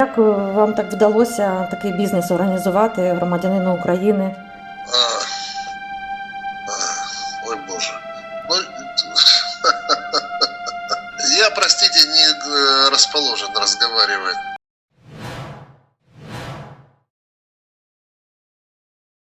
Як е, вам так вдалося такий бізнес організувати громадянину України? А, а, ой Боже. Ну, я, простите, не е, расположен разговаривать.